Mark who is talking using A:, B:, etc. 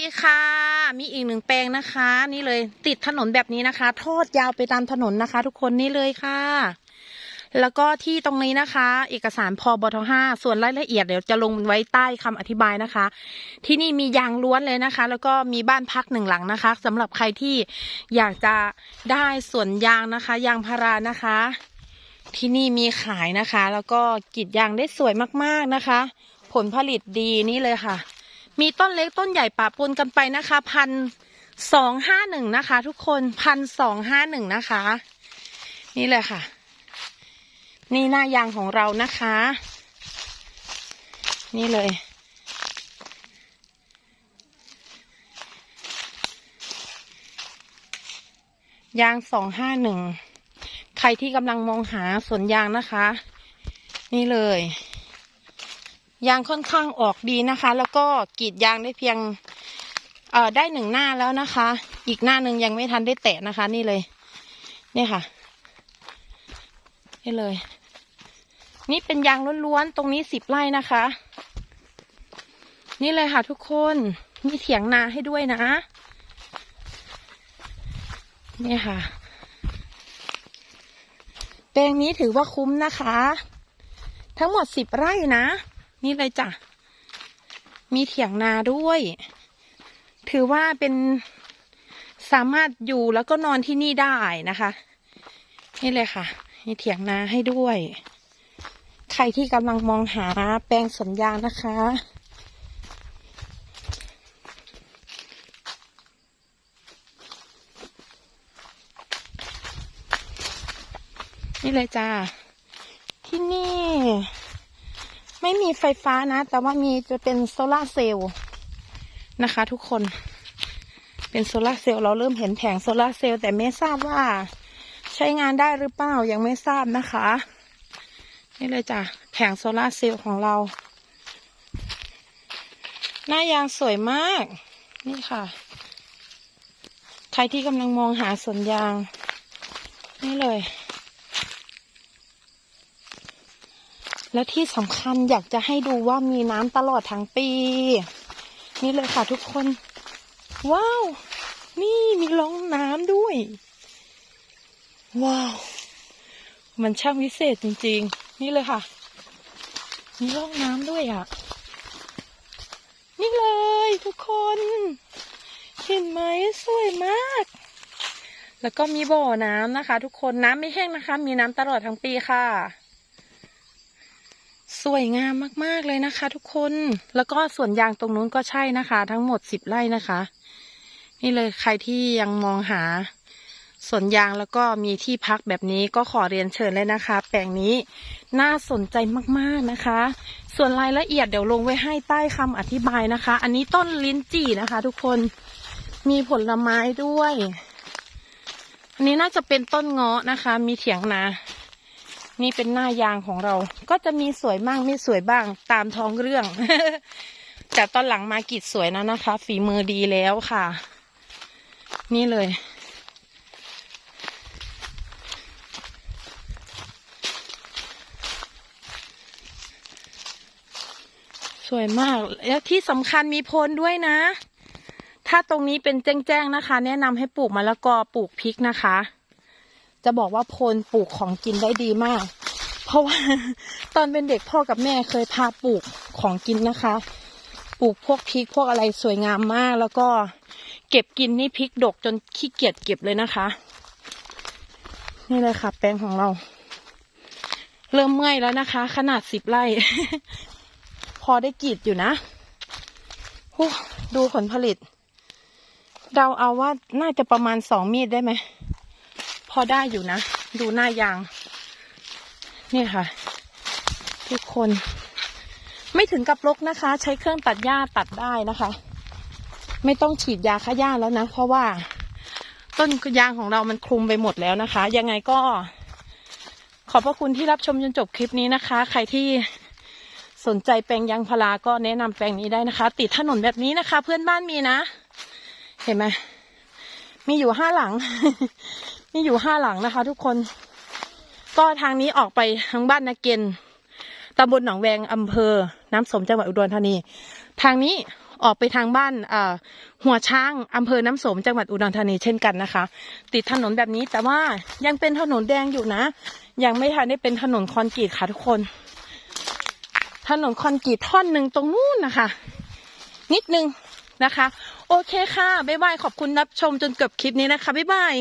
A: ดีค่ะ มีอีกหนึ่งแปลงนะคะ นี่เลยติดถนนแบบนี้นะคะ ทอดยาวไปตามถนนนะคะ ทุกคนนี่เลยค่ะ แล้วก็ที่ตรงนี้นะคะ เอกสารพบทห้าส่วนรายละเอียดเดี๋ยวจะลงไว้ใต้คำอธิบายนะคะ ที่นี่มียางล้วนเลยนะคะ แล้วก็มีบ้านพักหนึ่งหลังนะคะสำหรับใครที่อยากจะได้สวนยางนะคะ ยางพารานะคะ ที่นี่มีขายนะคะ แล้วก็กรีดยางได้สวยมากๆนะคะ ผลผลิตดีนี่เลยค่ะ มีต้นเล็กต้นใหญ่ปะปนกันไปนะคะพันสองห้าหนึ่งนะคะ ทุกคนพันสองห้าหนึ่งนะคะ นี่เลยค่ะ นี่หน้ายางของเรานะคะ นี่เลย ยางสองห้าหนึ่งใครที่กำลังมองหาสวนยางนะคะ นี่เลย ยางค่อนข้างออกดีนะคะ แล้วก็กรีดยางได้เพียงเอ่อได้หนึ่งหน้าแล้วนะคะ อีกหน้าหนึ่งยังไม่ทันได้แตะนะคะ นี่เลย เนี่ยค่ะ นี่เลย นี่เป็นยางล้วนๆตรงนี้สิบไร่นะคะ นี่เลยค่ะทุกคนมีเถียงนาให้ด้วยนะนี่ค่ะแปลงนี้ถือว่าคุ้มนะคะ ทั้งหมดสิบไร่นะ นี่เลยจ้ะ มีเถียงนาด้วย ถือว่าเป็นสามารถอยู่แล้วก็นอนที่นี่ได้นะคะ นี่เลยค่ะ มีเถียงนาให้ด้วย ใครที่กำลังมองหาแปลงสวนยางนะคะนี่เลยจ้า ที่นี่ ไม่มีไฟฟ้านะ แต่ว่ามีจะเป็นโซลาเซลล์นะคะ ทุกคน เป็นโซลาเซลล์เราเริ่มเห็นแผงโซลาเซลล์แต่ไม่ทราบว่า ใช้งานได้หรือเปล่ายังไม่ทราบนะคะ นี่เลยจ้ะแผงโซลาเซลล์ของเรา หน้ายางสวยมาก นี่ค่ะ ใครที่กำลังมองหาสวนยาง นี่เลย และที่สำคัญอยากจะให้ดูว่ามีน้ำตลอดทั้งปี นี่เลยค่ะทุกคน ว้าว นี่มีร่องน้ำด้วย ว้าว มันช่างวิเศษจริง ๆ นี่เลยค่ะ มีร่องน้ำด้วยอะ นี่เลยทุกคน เห็นไหมสวยมาก แล้วก็มีบ่อน้ำนะคะ ทุกคนน้ำไม่แห้งนะคะ มีน้ำตลอดทั้งปีค่ะ สวยงามมากๆเลยนะคะ ทุกคน แล้วก็สวนยางตรงนู้นก็ใช่นะคะ ทั้งหมดสิบไร่นะคะ นี่เลยใครที่ยังมองหาสวนยางแล้วก็มีที่พักแบบนี้ก็ขอเรียนเชิญเลยนะคะ แปลงนี้น่าสนใจมากๆนะคะ ส่วนรายละเอียดเดี๋ยวลงไว้ให้ใต้คำอธิบายนะคะ อันนี้ต้นลิ้นจี่นะคะ ทุกคนมีผลไม้ด้วย อันนี้น่าจะเป็นต้นเงาะนะคะ มีเถียงนา นี่เป็นหน้ายางของเรา ก็จะมีสวยบ้างไม่สวยบ้างตามท้องเรื่อง แต่ตอนหลังมากิดสวยนะนะคะ ฝีมือดีแล้วค่ะ นี่เลย สวยมาก แล้วที่สำคัญมีโพนด้วยนะ ถ้าตรงนี้เป็นแจ้งๆนะคะ แนะนำให้ปลูกมะละกอปลูกพริกนะคะ จะบอกว่าโพนปลูกของกินได้ดีมาก เพราะว่าตอนเป็นเด็กพ่อกับแม่เคยพาปลูกของกินนะคะ ปลูกพวกพริกพวกอะไรสวยงามมาก แล้วก็เก็บกินนี่พริกดกจนขี้เกียจเก็บเลยนะคะ นี่เลยค่ะ แปลงของเรา เริ่มเมื่อยแล้วนะคะ ขนาดสิบไร่ พอได้กีดอยู่นะดูผลผลิตเราเอาว่าน่าจะประมาณสองมีดได้ไหม อได้อยู่นะ ดูหน้ายางเนี่ยค่ะ ทุกคน ไม่ถึงกับรกนะคะ ใช้เครื่องตัดหญ้าตัดได้นะคะ ไม่ต้องฉีดยาฆ่าหญ้าแล้วนะ เพราะว่า ต้นยางของเรามันคลุมไปหมดแล้วนะคะ ยังไงก็ ขอบพระคุณที่รับชมจนจบคลิปนี้นะคะ ใครที่สนใจแปลงยางพาราก็แนะนำแปลงนี้ได้นะคะ ติดถนนแบบนี้นะคะ เพื่อนบ้านมีนะ เห็นไหมมีอยู่ห้าหลัง มีอยู่ห้าหลังนะคะ ทุกคน ก็ทางนี้ออกไปทางบ้านนาเกนตำบลหนองแวงอำเภอ น้ำสมจังหวัดอุดรธานี ทางนี้ออกไปทางบ้านหัวช้างอำเภอน้ำสมจังหวัดอุดรธานีเช่นกันนะคะ ติดถนนแบบนี้แต่ว่ายังเป็นถนนแดงอยู่นะ ยังไม่ทันได้เป็นถนนคอนกรีตค่ะทุกคน ถนนคอนกรีตท่อนหนึ่งตรงนู้นนะคะ นิดนึงนะคะ โอเคค่ะ บ๊ายบาย ขอบคุณรับชมจนเกือบคลิปนี้นะคะ บ๊ายบาย